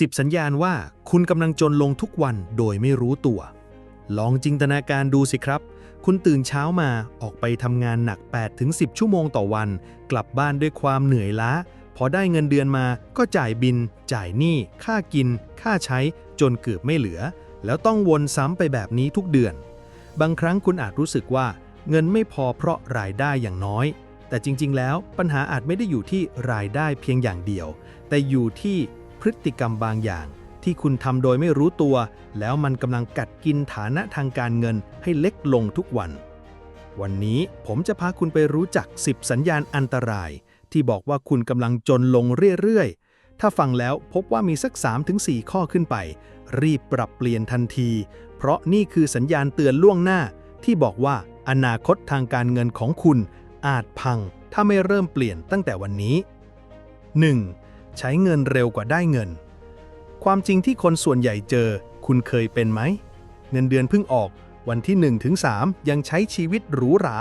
10 สัญญาณว่าคุณกำลังจนลงทุกวันโดยไม่รู้ตัว ลองจินตนาการดูสิครับ คุณตื่นเช้ามาออกไปทำงานหนัก 8-10 ชั่วโมงต่อวัน กลับบ้านด้วยความเหนื่อยล้า พอได้เงินเดือนมาก็จ่ายบิน จ่ายหนี้ ค่ากิน ค่าใช้ จนเกือบไม่เหลือ แล้วต้องวนซ้ำไปแบบนี้ทุกเดือน บางครั้งคุณอาจรู้สึกว่า เงินไม่พอเพราะรายได้อย่างน้อย แต่จริง ๆ แล้วปัญหาอาจไม่ได้อยู่ที่รายได้เพียงอย่างเดียว แต่อยู่ที่ พฤติกรรมบางอย่าง ที่คุณทำโดยไม่รู้ตัว แล้วมันกำลังกัดกินฐานะทางการเงินให้เล็กลงทุกวัน วันนี้ผมจะพาคุณไปรู้จัก 10 สัญญาณอันตราย ที่บอกว่าคุณกำลังจนลงเรื่อยๆ ถ้าฟังแล้วพบว่ามีสัก 3-4 ข้อขึ้นไป รีบปรับเปลี่ยนทันที เพราะนี่คือสัญญาณเตือนล่วงหน้า ที่บอกว่าอนาคตทางการเงินของคุณอาจพัง ถ้าไม่เริ่มเปลี่ยนตั้งแต่วันนี้ 1. ใช้เงินเร็วกว่าได้เงิน ความจริงที่คนส่วนใหญ่เจอ คุณเคยเป็นไหม เงินเดือนเพิ่งออก วันที่1ถึง3ยังใช้ชีวิตหรูหรา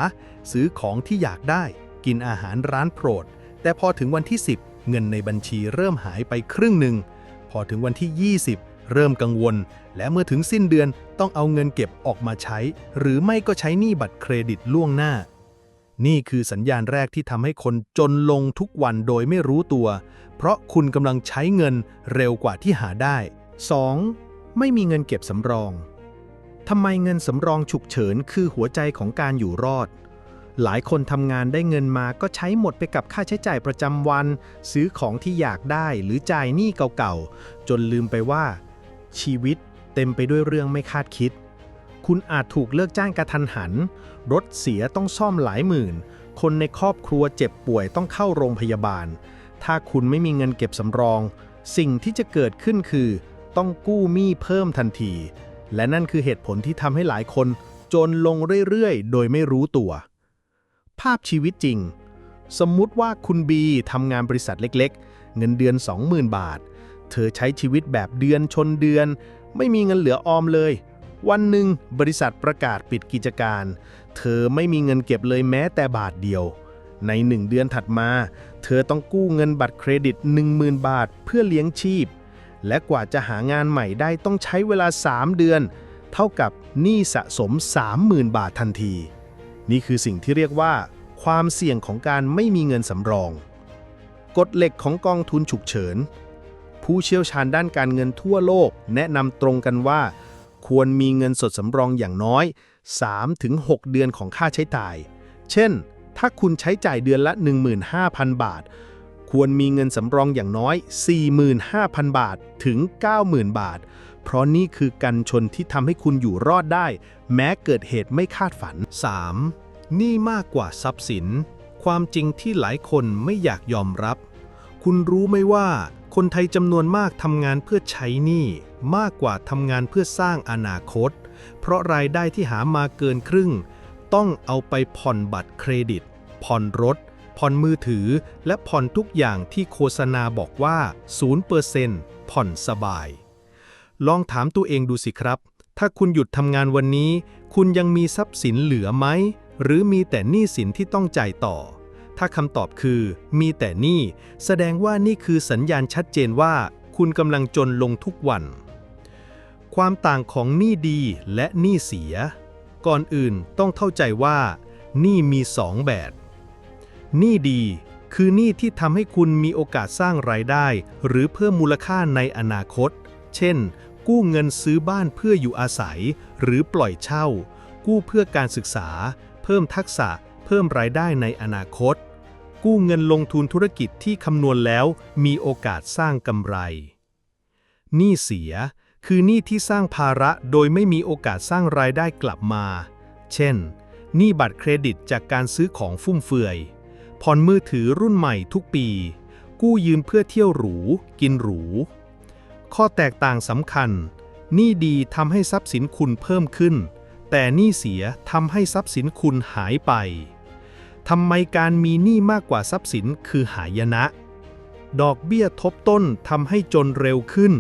ซื้อของที่อยากได้ กินอาหารร้านโปรด แต่พอถึงวันที่ 10 เงินในบัญชีเริ่มหายไปครึ่งหนึ่ง พอถึงวันที่ 20 เริ่มกังวล และเมื่อถึงสิ้นเดือนต้องเอาเงินเก็บออกมาใช้ หรือไม่ก็ใช้หนี้บัตรเครดิตล่วงหน้า นี่คือสัญญาณแรกที่ทำให้คนจนลงทุกวันโดยไม่รู้ตัว เพราะคุณกำลังใช้เงินเร็วกว่าที่หาได้ 2. ไม่มีเงินเก็บสำรองทำไมเงินสำรองฉุกเฉินคือหัวใจของการอยู่รอด หลายคนทำงานได้เงินมาก็ใช้หมดไปกับค่าใช้จ่ายประจำวัน ซื้อของที่อยากได้หรือจ่ายหนี้เก่าๆ จนลืมไปว่า ชีวิตเต็มไปด้วยเรื่องไม่คาดคิด คุณอาจถูกเลิกจ้างกระทันหัน รถเสียต้องซ่อมหลายหมื่น คนในครอบครัวเจ็บป่วยต้องเข้าโรงพยาบาล ถ้าคุณไม่มีเงินเก็บสำรอง สิ่งที่จะเกิดขึ้นคือ ต้องกู้หนี้เพิ่มทันที และนั่นคือเหตุผลที่ทำให้หลายคน จนลงเรื่อยๆ โดยไม่รู้ตัว ภาพชีวิตจริง สมมุติว่าคุณบีทำงานบริษัทเล็กๆ เงินเดือน 20,000 บาท เธอใช้ชีวิตแบบเดือนชนเดือน ไม่มีเงินเหลือออมเลย วันหนึ่งบริษัทประกาศปิดกิจการ เธอไม่มีเงินเก็บเลยแม้แต่บาทเดียว ในหนึ่งเดือนถัดมา เธอต้องกู้เงินบัตรเครดิต 10,000 บาทเพื่อเลี้ยงชีพ และกว่าจะหางานใหม่ได้ต้องใช้เวลา 3 เดือน เท่ากับหนี้สะสม 30,000 บาททันที นี่คือสิ่งที่เรียกว่า ความเสี่ยงของการไม่มีเงินสำรองกฎเหล็กของกองทุนฉุกเฉิน ผู้เชี่ยวชาญด้านการเงินทั่วโลก แนะนำตรงกันว่า ควรมีเงินสดสำรองอย่างน้อย 3-6 เดือนของค่าใช้จ่าย เช่น ถ้าคุณใช้จ่ายเดือนละ 15,000 บาท ควรมีเงินสำรองอย่างน้อย 45,000 บาทถึง 90,000 บาท เพราะนี่คือกันชนที่ทำให้คุณอยู่รอดได้ แม้เกิดเหตุไม่คาดฝัน 3. นี่มากกว่าทรัพย์สิน ความจริงที่หลายคนไม่อยากยอมรับ คุณรู้ไหมว่า คนไทยจำนวนมากทำงานเพื่อใช้หนี้ มากกว่าทำงานเพื่อสร้างอนาคต เพราะรายได้ที่หามาเกินครึ่ง ต้องเอาไปผ่อนบัตรเครดิต ผ่อนรถ ผ่อนมือถือ และผ่อนทุกอย่างที่โฆษณาบอกว่า 0%ผ่อนสบาย ลองถามตัวเองดูสิครับ ถ้าคุณหยุดทำงานวันนี้ คุณยังมีทรัพย์สินเหลือไหม หรือมีแต่หนี้สินที่ต้องจ่ายต่อถ้าคำตอบคือมีแต่นี้แสดงว่านี่คือสัญญาณชัดเจนว่า คุณกำลังจนลงทุกวัน ความต่างของหนี้ดีและหนี้เสีย ก่อนอื่นต้องเข้าใจว่าหนี้มีสองแบบหนี้ดีคือหนี้ที่ทำให้คุณมีโอกาสสร้างรายได้ หรือเพิ่มมูลค่าในอนาคต เช่น กู้เงินซื้อบ้านเพื่ออยู่อาศัย หรือปล่อยเช่า กู้เพื่อการศึกษา เพิ่มทักษะ เพิ่มรายได้ในอนาคต กู้เงินลงทุนธุรกิจที่คำนวณแล้ว มีโอกาสสร้างกำไรหนี้เสีย คือหนี้ที่สร้างภาระโดยไม่มีโอกาสสร้างรายได้กลับมา เช่น หนี้บัตรเครดิตจากการซื้อของฟุ่มเฟือย ผ่อนมือถือรุ่นใหม่ทุกปี กู้ยืมเพื่อเที่ยวหรู กินหรู ข้อแตกต่างสำคัญ หนี้ดีทำให้ทรัพย์สินคุณเพิ่มขึ้น แต่หนี้เสียทำให้ทรัพย์สินคุณหายไป ทำไมการมีหนี้มากกว่าทรัพย์สินคือหายนะ ดอกเบี้ยทบต้นทำให้จนเร็วขึ้น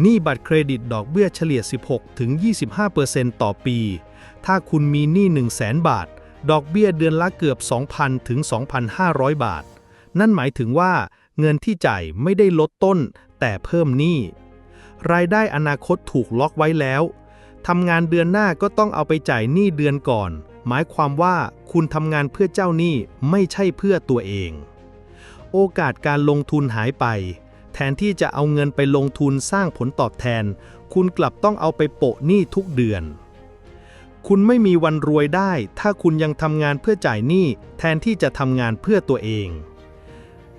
หนี้บัตรเครดิตดอกเบี้ยเฉลี่ย 16-25%ต่อปี ถ้าคุณมีหนี้ 1 0 0 0 0แบาท ดอกเบี้ยเดือนละเกือบ 2,000 ถึง 2,500 บาท นั่นหมายถึงว่าเงินที่จ่ายไม่ได้ลดต้น แต่เพิ่มหนี้ รายได้อนาคตถูกล็อกไว้แล้วทำงานเดือนหน้าก็ต้องเอาไปจ่ายหนี้เดือนก่อน หมายความว่าคุณทำงานเพื่อเจ้าหนี้ไม่ใช่เพื่อตัวเอง โอกาสการลงทุนหายไป แทนที่จะเอาเงินไปลงทุนสร้างผลตอบแทน คุณกลับต้องเอาไปโปะหนี้ทุกเดือน คุณไม่มีวันรวยได้ ถ้าคุณยังทำงานเพื่อจ่ายหนี้แทนที่จะทำงานเพื่อตัวเอง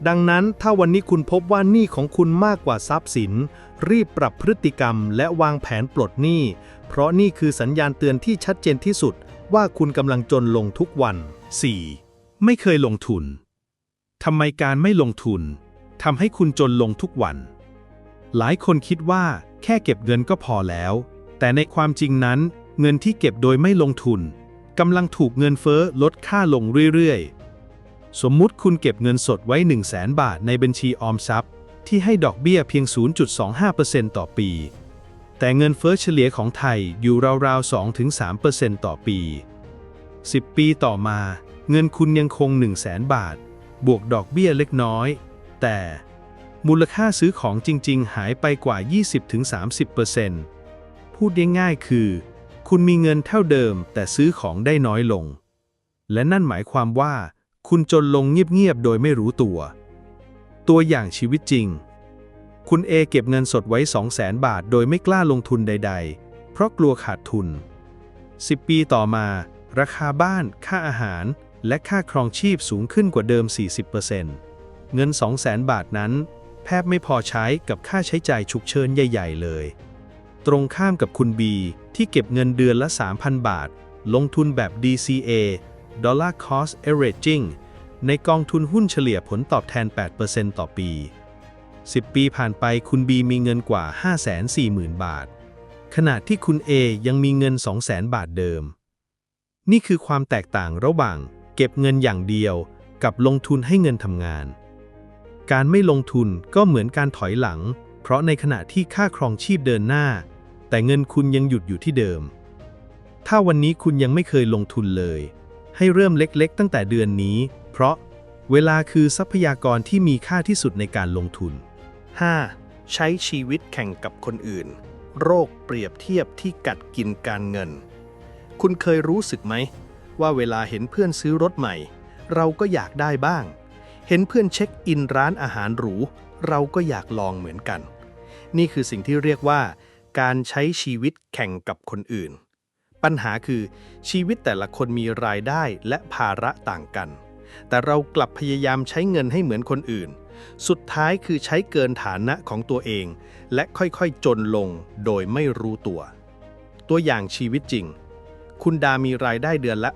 ดังนั้นถ้าวันนี้คุณพบว่าหนี้ของคุณมากกว่าทรัพย์สิน รีบปรับพฤติกรรม และวางแผนปลดหนี้ เพราะนี่คือสัญญาณเตือนที่ชัดเจนที่สุด ว่าคุณกำลังจนลงทุกวัน 4. ไม่เคยลงทุนทำไมการไม่ลงทุน ทำให้คุณจนลงทุกวัน หลายคนคิดว่าแค่เก็บเงินก็พอแล้ว แต่ในความจริงนั้น เงินที่เก็บโดยไม่ลงทุนกำลังถูกเงินเฟ้อลดค่าลงเรื่อยๆ สมมุติคุณเก็บเงินสดไว้ 1 0 0 0 0แบาทในบัญชีออมทรัพย์ ที่ให้ดอกเบี้ยเพียง 0.25%ต่อปี แต่เงินเฟ้อเฉลี่ยของไทยอยู่ราวๆ 2-3%ต่อปี 10 ปีต่อมา เงินคุณยังคง 1 0 0 0 0แบาท บวกดอกเบี้ยเล็กน้อย แต่มูลค่าซื้อของจริง ๆ หายไปกว่า 20-30%พูดง่ายๆคือ คุณมีเงินเท่าเดิมแต่ซื้อของได้น้อยลง และนั่นหมายความว่า คุณจนลงเงียบๆ โดยไม่รู้ตัว ตัวอย่างชีวิตจริง คุณเอเก็บเงินสดไว้ 200,000 บาท โดยไม่กล้าลงทุนใด ๆ เพราะกลัวขาดทุน 10 ปีต่อมา ราคาบ้าน ค่าอาหาร และค่าครองชีพสูงขึ้นกว่าเดิม 40% เงิน 200,000บาทนั้น แทบไม่พอใช้กับค่าใช้จ่ายฉุกเฉินใหญ่ ๆ เลย ตรงข้ามกับคุณบีที่เก็บเงินเดือนละ 3,000 บาท ลงทุนแบบ DCA Dollar Cost Averaging ในกองทุนหุ้นเฉลี่ยผลตอบแทน 8%ต่อปี 10 ปีผ่านไปคุณบีมีเงินกว่า 540,000 บาท ขณะที่คุณ A ยังมีเงิน 200,000 บาทเดิม นี่คือความแตกต่างระหว่าง เก็บเงินอย่างเดียวกับลงทุนให้เงินทำงาน การไม่ลงทุนก็เหมือนการถอยหลัง เพราะในขณะที่ค่าครองชีพเดินหน้า แต่เงินคุณยังหยุดอยู่ที่เดิม ถ้าวันนี้คุณยังไม่เคยลงทุนเลย ให้เริ่มเล็กๆ ตั้งแต่เดือนนี้ เพราะเวลาคือทรัพยากรที่มีค่าที่สุดในการลงทุน 5. ใช้ชีวิตแข่งกับคนอื่น โรคเปรียบเทียบที่กัดกินการเงิน คุณเคยรู้สึกไหม ว่าเวลาเห็นเพื่อนซื้อรถใหม่ เราก็อยากได้บ้าง เห็นเพื่อนเช็คอินร้านอาหารหรู เราก็อยากลองเหมือนกัน นี่คือสิ่งที่เรียกว่า การใช้ชีวิตแข่งกับคนอื่น ปัญหาคือชีวิตแต่ละคนมีรายได้และภาระต่างกัน แต่เรากลับพยายามใช้เงินให้เหมือนคนอื่น สุดท้ายคือใช้เกินฐานะของตัวเอง และค่อยๆจนลงโดยไม่รู้ตัว ตัวอย่างชีวิตจริง คุณดามีรายได้เดือนละ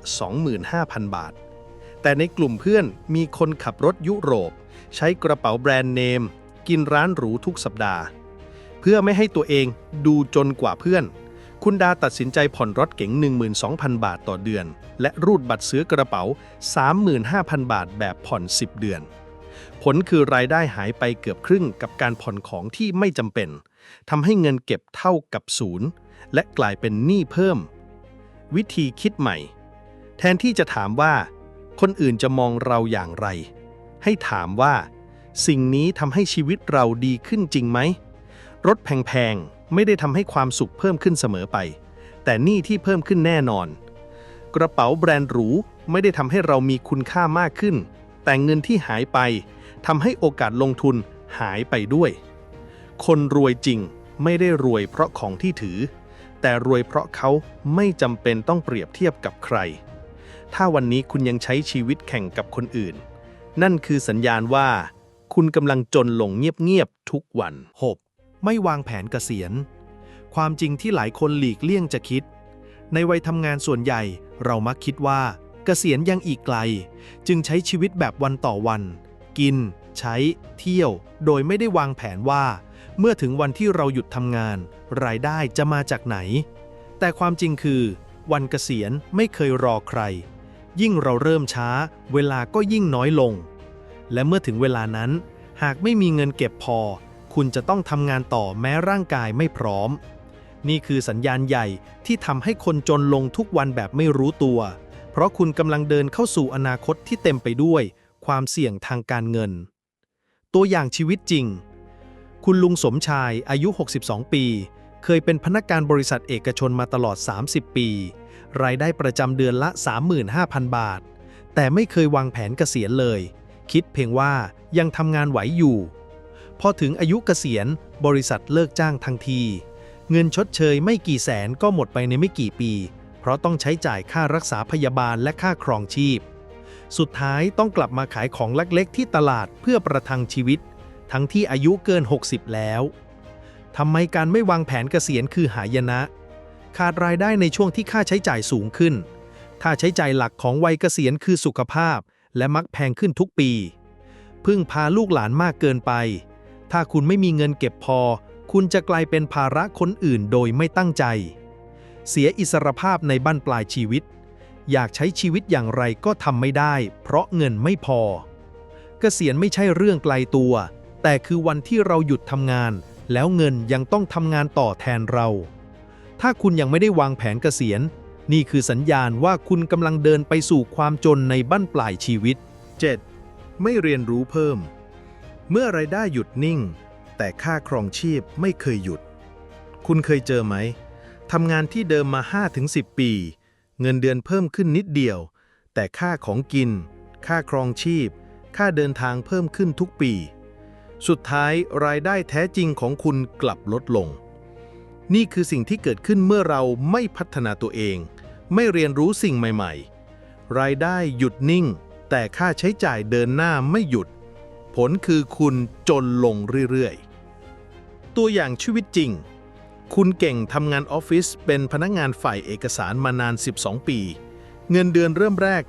25,000 บาท แต่ในกลุ่มเพื่อนมีคนขับรถยุโรป ใช้กระเป๋าแบรนด์เนม กินร้านหรูทุกสัปดาห์ เพื่อไม่ให้ตัวเองดูจนกว่าเพื่อน คุณดาตัดสินใจผ่อนรถเก๋ง 12,000 บาทต่อเดือน และรูดบัตรซื้อกระเป๋า 35,000 บาทแบบผ่อน 10 เดือน ผลคือรายได้หายไปเกือบครึ่งกับการผ่อนของที่ไม่จำเป็นทำให้เงินเก็บเท่ากับศูนย์และกลายเป็นหนี้เพิ่ม วิธีคิดใหม่ แทนที่จะถามว่า คนอื่นจะมองเราอย่างไร ให้ถามว่า สิ่งนี้ทำให้ชีวิตเราดีขึ้นจริงไหม รถแพงๆ ไม่ได้ทำให้ความสุขเพิ่มขึ้นเสมอไป แต่นี้ที่เพิ่มขึ้นแน่นอน กระเป๋าแบรนด์หรูไม่ได้ทำให้เรามีคุณค่ามากขึ้น แต่เงินที่หายไปทำให้โอกาสลงทุนหายไปด้วย คนรวยจริงไม่ได้รวยเพราะของที่ถือ แต่รวยเพราะเขาไม่จำเป็นต้องเปรียบเทียบกับใคร ถ้าวันนี้คุณยังใช้ชีวิตแข่งกับคนอื่น นั่นคือสัญญาณว่า คุณกำลังจนลงเงียบๆทุกวัน 6. ไม่วางแผนเกษียณ ความจริงที่หลายคนหลีกเลี่ยงจะคิด ในวัยทำงานส่วนใหญ่เรามักคิดว่า เกษียณยังอีกไกล จึงใช้ชีวิตแบบวันต่อวัน กิน ใช้ เที่ยว โดยไม่ได้วางแผนว่า เมื่อถึงวันที่เราหยุดทำงาน รายได้จะมาจากไหน แต่ความจริงคือ วันเกษียณไม่เคยรอใคร ยิ่งเราเริ่มช้า เวลาก็ยิ่งน้อยลง และเมื่อถึงเวลานั้น หากไม่มีเงินเก็บพอ คุณจะต้องทำงานต่อแม้ร่างกายไม่พร้อม นี่คือสัญญาณใหญ่ที่ทำให้คนจนลงทุกวันแบบไม่รู้ตัว เพราะคุณกำลังเดินเข้าสู่อนาคตที่เต็มไปด้วย ความเสี่ยงทางการเงิน ตัวอย่างชีวิตจริง คุณลุงสมชายอายุ 62 ปี เคยเป็นพนักงานบริษัทเอกชนมาตลอด 30 ปี รายได้ประจำเดือนละ 35,000 บาท แต่ไม่เคยวางแผนเกษียณเลย คิดเพียงว่ายังทำงานไหวอยู่ พอถึงอายุเกษียณ บริษัทเลิกจ้างทันที เงินชดเชยไม่กี่แสนก็หมดไปในไม่กี่ปี เพราะต้องใช้จ่ายค่ารักษาพยาบาลและค่าครองชีพ สุดท้ายต้องกลับมาขายของเล็กๆที่ตลาดเพื่อประทังชีวิต ทั้งที่อายุเกิน 60 แล้วทำไมการไม่วางแผนเกษียณคือหายนะ ขาดรายได้ในช่วงที่ค่าใช้จ่ายสูงขึ้น ค่าใช้จ่ายหลักของวัยเกษียณคือสุขภาพ และมักแพงขึ้นทุกปี พึ่งพาลูกหลานมากเกินไป ถ้าคุณไม่มีเงินเก็บพอ คุณจะกลายเป็นภาระคนอื่นโดยไม่ตั้งใจ เสียอิสรภาพในบั้นปลายชีวิต อยากใช้ชีวิตอย่างไรก็ทำไม่ได้ เพราะเงินไม่พอ เกษียณไม่ใช่เรื่องไกลตัว แต่คือวันที่เราหยุดทำงาน แล้วเงินยังต้องทำงานต่อแทนเรา ถ้าคุณยังไม่ได้วางแผนเกษียณ นี่คือสัญญาณว่าคุณกำลังเดินไปสู่ความจนในบั้นปลายชีวิต 7. ไม่เรียนรู้เพิ่ม เมื่อไรายได้หยุดนิ่ง แต่ค่าครองชีพไม่เคยหยุด คุณเคยเจอไหมทำงานที่เดิมมา 5-10 ปี เงินเดือนเพิ่มขึ้นนิดเดียว แต่ค่าของกิน ค่าครองชีพ ค่าเดินทางเพิ่มขึ้นทุกปี สุดท้ายรายได้แท้จริงของคุณกลับลดลง นี่คือสิ่งที่เกิดขึ้นเมื่อเราไม่พัฒนาตัวเอง ไม่เรียนรู้สิ่งใหม่ๆ รายได้หยุดนิ่ง แต่ค่าใช้จ่ายเดินหน้าไม่หยุด ผลคือคุณจนลงเรื่อยๆ ตัวอย่างชีวิตจริง คุณเก่งทำงานออฟฟิศเป็นพนักงานฝ่ายเอกสารมานาน 12 ปี เงินเดือนเริ่มแรก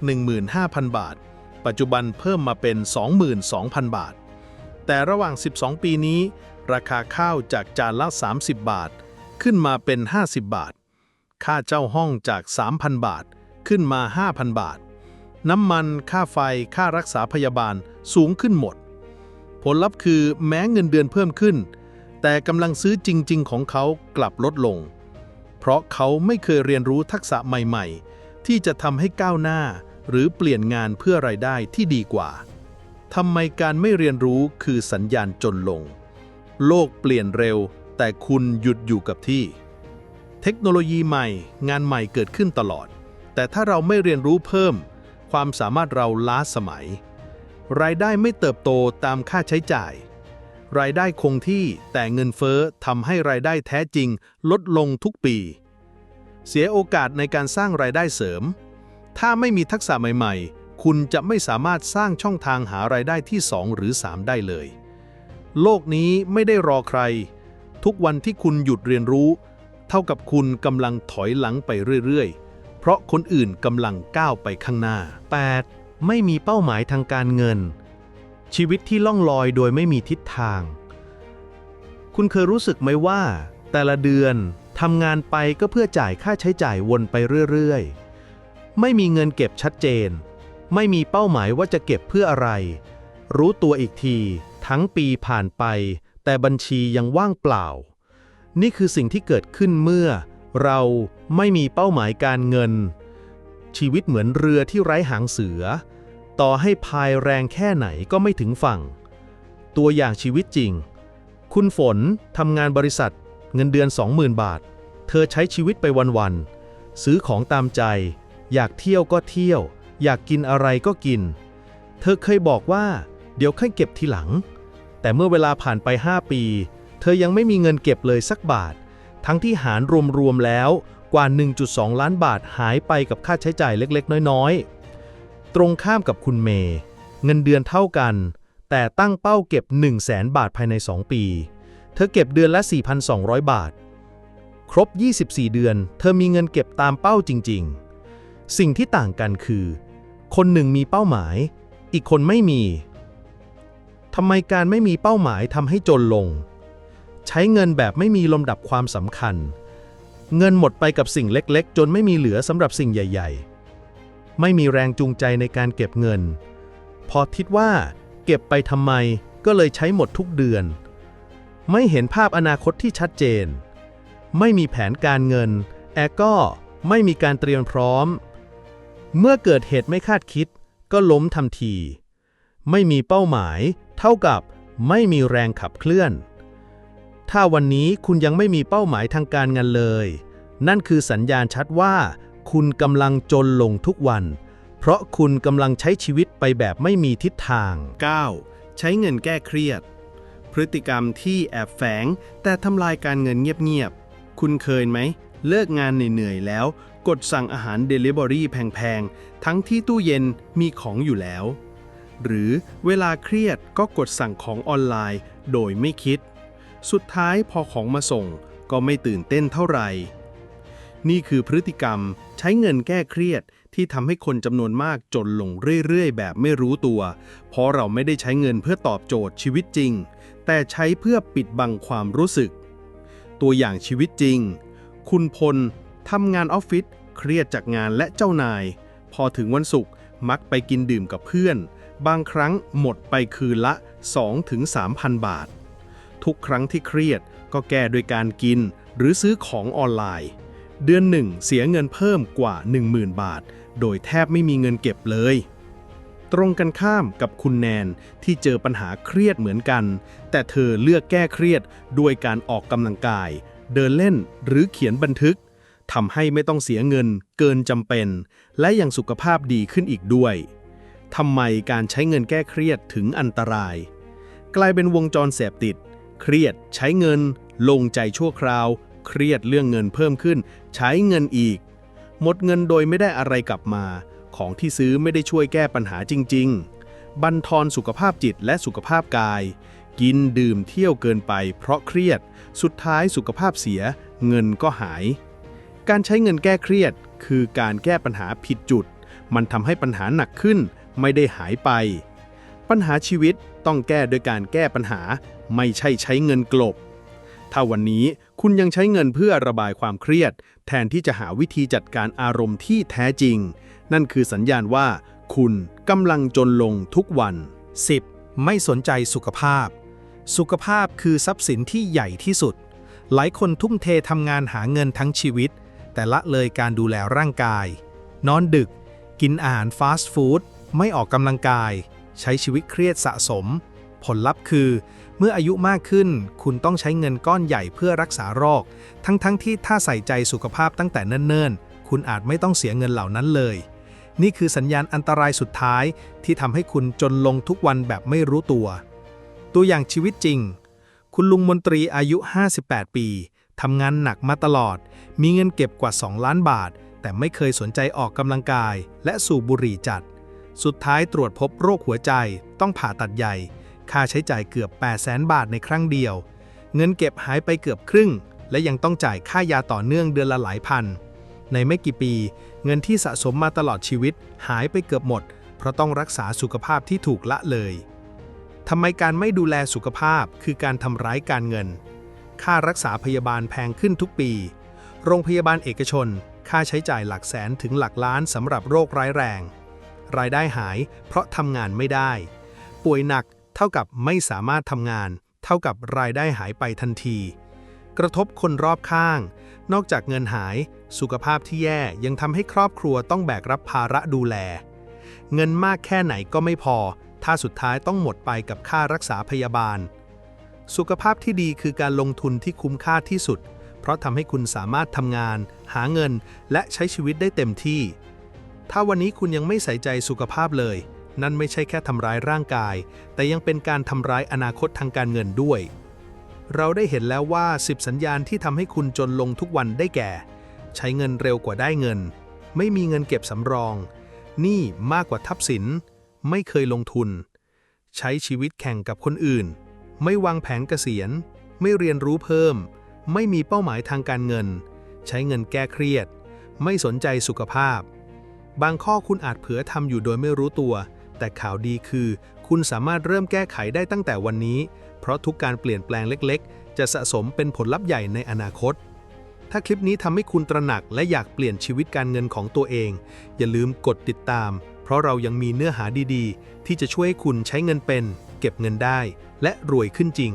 15,000 บาท ปัจจุบันเพิ่มมาเป็น 22,000 บาท แต่ระหว่าง 12 ปีนี้ ราคาข้าวจากจานละ 30 บาท ขึ้นมาเป็น 50 บาท ค่าเจ้าห้องจาก 3,000 บาท ขึ้นมา 5,000 บาท น้ำมัน ค่าไฟ ค่ารักษาพยาบาลสูงขึ้นหมด ผลลัพธ์คือแม้เงินเดือนเพิ่มขึ้น แต่กำลังซื้อจริง ๆ ของเขากลับลดลง เพราะเขาไม่เคยเรียนรู้ทักษะใหม่ ๆ ที่จะทำให้ก้าวหน้า หรือเปลี่ยนงานเพื่อไรายได้ที่ดีกว่าทำไมการไม่เรียนรู้คือสัญญาณจนลง โลกเปลี่ยนเร็ว แต่คุณหยุดอยู่กับที่ เทคโนโลยีใหม่ งานใหม่เกิดขึ้นตลอด แต่ถ้าเราไม่เรียนรู้เพิ่ม ความสามารถเราล้าสมัย รายได้ไม่เติบโตตามค่าใช้จ่าย รายได้คงที่แต่เงินเฟ้อทำให้รายได้แท้จริง ลดลงทุกปี เสียโอกาสในการสร้างรายได้เสริม ถ้าไม่มีทักษะใหม่ๆ คุณจะไม่สามารถสร้างช่องทางหารายได้ที่ 2 หรือ 3 ได้เลย โลกนี้ไม่ได้รอใคร ทุกวันที่คุณหยุดเรียนรู้ เท่ากับคุณกำลังถอยหลังไปเรื่อยๆ เพราะคนอื่นกำลังก้าวไปข้างหน้า 8. ไม่มีเป้าหมายทางการเงิน ชีวิตที่ล่องลอยโดยไม่มีทิศทาง คุณเคยรู้สึกไหมว่า แต่ละเดือนทำงานไปก็เพื่อจ่ายค่าใช้จ่ายวนไปเรื่อยๆ ไม่มีเงินเก็บชัดเจน ไม่มีเป้าหมายว่าจะเก็บเพื่ออะไร รู้ตัวอีกที ทั้งปีผ่านไป แต่บัญชียังว่างเปล่า นี่คือสิ่งที่เกิดขึ้นเมื่อ เราไม่มีเป้าหมายการเงิน ชีวิตเหมือนเรือที่ไร้หางเสือ ต่อให้พายแรงแค่ไหนก็ไม่ถึงฝั่ง ตัวอย่างชีวิตจริง คุณฝนทำงานบริษัทเงินเดือน 20,000 บาท เธอใช้ชีวิตไปวันๆ ซื้อของตามใจ อยากเที่ยวก็เที่ยว อยากกินอะไรก็กิน เธอเคยบอกว่า เดี๋ยวค่อยเก็บทีหลัง แต่เมื่อเวลาผ่านไป 5 ปี เธอยังไม่มีเงินเก็บเลยสักบาท ทั้งที่หารรวมๆแล้วกว่า 1.2 ล้านบาทหายไปกับค่าใช้จ่ายเล็กๆ น้อยๆ ตรงข้ามกับคุณเมย์เงินเดือนเท่ากัน แต่ตั้งเป้าเก็บ 1 0 0 0 0แบาทภายใน 2 ปี เธอเก็บเดือนละ 4,200 บาท ครบ 24 เดือน เธอมีเงินเก็บตามเป้าจริง ๆ สิ่งที่ต่างกันคือ คนหนึ่งมีเป้าหมาย อีกคนไม่มี ทำไมการไม่มีเป้าหมายทำให้จนลง ใช้เงินแบบไม่มีลำดับความสำคัญ เงินหมดไปกับสิ่งเล็กๆ จนไม่มีเหลือสำหรับสิ่งใหญ่ ๆ ไม่มีแรงจูงใจในการเก็บเงิน พอคิดว่า เก็บไปทำไมก็เลยใช้หมดทุกเดือน ไม่เห็นภาพอนาคตที่ชัดเจน ไม่มีแผนการเงิน แอก็ไม่มีการเตรียมพร้อม เมื่อเกิดเหตุไม่คาดคิดก็ล้มทันที ไม่มีเป้าหมาย เท่ากับไม่มีแรงขับเคลื่อน ถ้าวันนี้คุณยังไม่มีเป้าหมายทางการเงินเลย นั่นคือสัญญาณชัดว่า คุณกำลังจนลงทุกวัน เพราะคุณกำลังใช้ชีวิตไปแบบไม่มีทิศทาง 9. ใช้เงินแก้เครียด พฤติกรรมที่แอบแฝง แต่ทำลายการเงินเงียบๆ คุณเคยไหม เลิกงานเหนื่อยๆแล้ว กดสั่งอาหาร Delivery แพงๆ ทั้งที่ตู้เย็นมีของอยู่แล้ว หรือเวลาเครียดก็กดสั่งของออนไลน์ โดยไม่คิด สุดท้ายพอของมาส่งก็ไม่ตื่นเต้นเท่าไหร่ นี่คือพฤติกรรมใช้เงินแก้เครียดที่ทำให้คนจำนวนมากจนลงเรื่อย ๆ แบบไม่รู้ตัว เพราะเราไม่ได้ใช้เงินเพื่อตอบโจทย์ชีวิตจริง แต่ใช้เพื่อปิดบังความรู้สึก ตัวอย่างชีวิตจริง คุณพลทำงานออฟฟิศเครียดจากงานและเจ้านาย พอถึงวันศุกร์มักไปกินดื่มกับเพื่อน บางครั้งหมดไปคืนละ 2-3,000 บาท ทุกครั้งที่เครียดก็แก้โดยการกินหรือซื้อของออนไลน์ เดือนหนึ่งเสียเงินเพิ่มกว่า 10,000 บาท โดยแทบไม่มีเงินเก็บเลย ตรงกันข้ามกับคุณแนนที่เจอปัญหาเครียดเหมือนกัน แต่เธอเลือกแก้เครียดด้วยการออกกำลังกาย เดินเล่นหรือเขียนบันทึกทำให้ไม่ต้องเสียเงินเกินจำเป็น และยังสุขภาพดีขึ้นอีกด้วย ทำไมการใช้เงินแก้เครียดถึงอันตราย กลายเป็นวงจรเสพติด เครียดใช้เงิน ลงใจชั่วคราว เครียดเรื่องเงินเพิ่มขึ้น ใช้เงินอีก หมดเงินโดยไม่ได้อะไรกลับมา ของที่ซื้อไม่ได้ช่วยแก้ปัญหาจริง ๆ บันทอนสุขภาพจิตและสุขภาพกาย กินดื่มเที่ยวเกินไป เพราะเครียด สุดท้ายสุขภาพเสีย เงินก็หาย การใช้เงินแก้เครียด คือการแก้ปัญหาผิดจุด มันทำให้ปัญหาหนักขึ้น ไม่ได้หายไป ปัญหาชีวิตต้องแก้โดยการแก้ปัญหาไม่ใช่ใช้เงินกลบ ถ้าวันนี้คุณยังใช้เงินเพื่อระบายความเครียด แทนที่จะหาวิธีจัดการอารมณ์ที่แท้จริง นั่นคือสัญญาณว่า คุณกำลังจนลงทุกวัน 10. ไม่สนใจสุขภาพ สุขภาพคือทรัพย์สินที่ใหญ่ที่สุด หลายคนทุ่มเททำงานหาเงินทั้งชีวิต แต่ละเลยการดูแลร่างกาย นอนดึก กินอาหารฟาสต์ฟู้ด ไม่ออกกำลังกาย ใช้ชีวิตเครียดสะสม ผลลัพธ์คือ เมื่ออายุมากขึ้น คุณต้องใช้เงินก้อนใหญ่เพื่อรักษาโรค ทั้งๆทที่ถ้าใส่ใจสุขภาพตั้งแต่เนิ่นๆ คุณอาจไม่ต้องเสียเงินเหล่านั้นเลย นี่คือสัญญาณอันตรายสุดท้ายที่ทำให้คุณจนลงทุกวันแบบไม่รู้ตัว ตัวอย่างชีวิตจริง คุณลุงมนตรีอายุ 58 ปีทำงานหนักมาตลอด มีเงินเก็บกว่า 2 ล้านบาท แต่ไม่เคยสนใจออกกำลังกาย และสูบบุหรี่จัด สุดท้ายตรวจพบโรคหัวใจ ต้องผ่าตัดใหญ่ ค่าใช้จ่ายเกือบ8 0 0แสนบาทในครั้งเดียว เงินเก็บหายไปเกือบครึ่ง และยังต้องจ่ายค่ายาต่อเนื่องเดือนละหลายพัน ในไม่กี่ปี เงินที่สะสมมาตลอดชีวิต หายไปเกือบหมด เพราะต้องรักษาสุขภาพที่ถูกละเลยทำไมการไม่ดูแลสุขภาพคือการทำร้ายการเงิน ค่ารักษาพยาบาลแพงขึ้นทุกปี โรงพยาบาลเอกชน ค่าใช้จ่ายหลักแสนถึงหลักล้านสำหรับโรคร้ายแรง รายได้หาย เพราะทำงานไม่ได้ ป่วยหนักเท่ากับไม่สามารถทำงาน เท่ากับรายได้หายไปทันที กระทบคนรอบข้าง นอกจากเงินหาย สุขภาพที่แย่ยังทำให้ครอบครัวต้องแบกรับภาระดูแล เงินมากแค่ไหนก็ไม่พอ ถ้าสุดท้ายต้องหมดไปกับค่ารักษาพยาบาล สุขภาพที่ดีคือการลงทุนที่คุ้มค่าที่สุด เพราะทำให้คุณสามารถทำงาน หาเงิน และใช้ชีวิตได้เต็มที่ ถ้าวันนี้คุณยังไม่ใส่ใจสุขภาพเลย นั่นไม่ใช่แค่ทำร้ายร่างกาย แต่ยังเป็นการทำร้ายอนาคตทางการเงินด้วย เราได้เห็นแล้วว่า 10 สัญญาณที่ทำให้คุณจนลงทุกวันได้แก่ ใช้เงินเร็วกว่าได้เงิน ไม่มีเงินเก็บสำรองหนี้มากกว่าทรัพย์สิน ไม่เคยลงทุน ใช้ชีวิตแข่งกับคนอื่น ไม่วางแผนเกษียณ ไม่เรียนรู้เพิ่ม ไม่มีเป้าหมายทางการเงิน ใช้เงินแก้เครียด ไม่สนใจสุขภาพ บางข้อคุณอาจเผลอทำอยู่โดยไม่รู้ตัว แต่ข่าวดีคือ คุณสามารถเริ่มแก้ไขได้ตั้งแต่วันนี้ เพราะทุกการเปลี่ยนแปลงเล็ก ๆ จะสะสมเป็นผลลัพธ์ใหญ่ในอนาคต ถ้าคลิปนี้ทำให้คุณตระหนักและอยากเปลี่ยนชีวิตการเงินของตัวเอง อย่าลืมกดติดตาม เพราะเรายังมีเนื้อหาดีๆ ที่จะช่วยให้คุณใช้เงินเป็น เก็บเงินได้ และรวยขึ้นจริง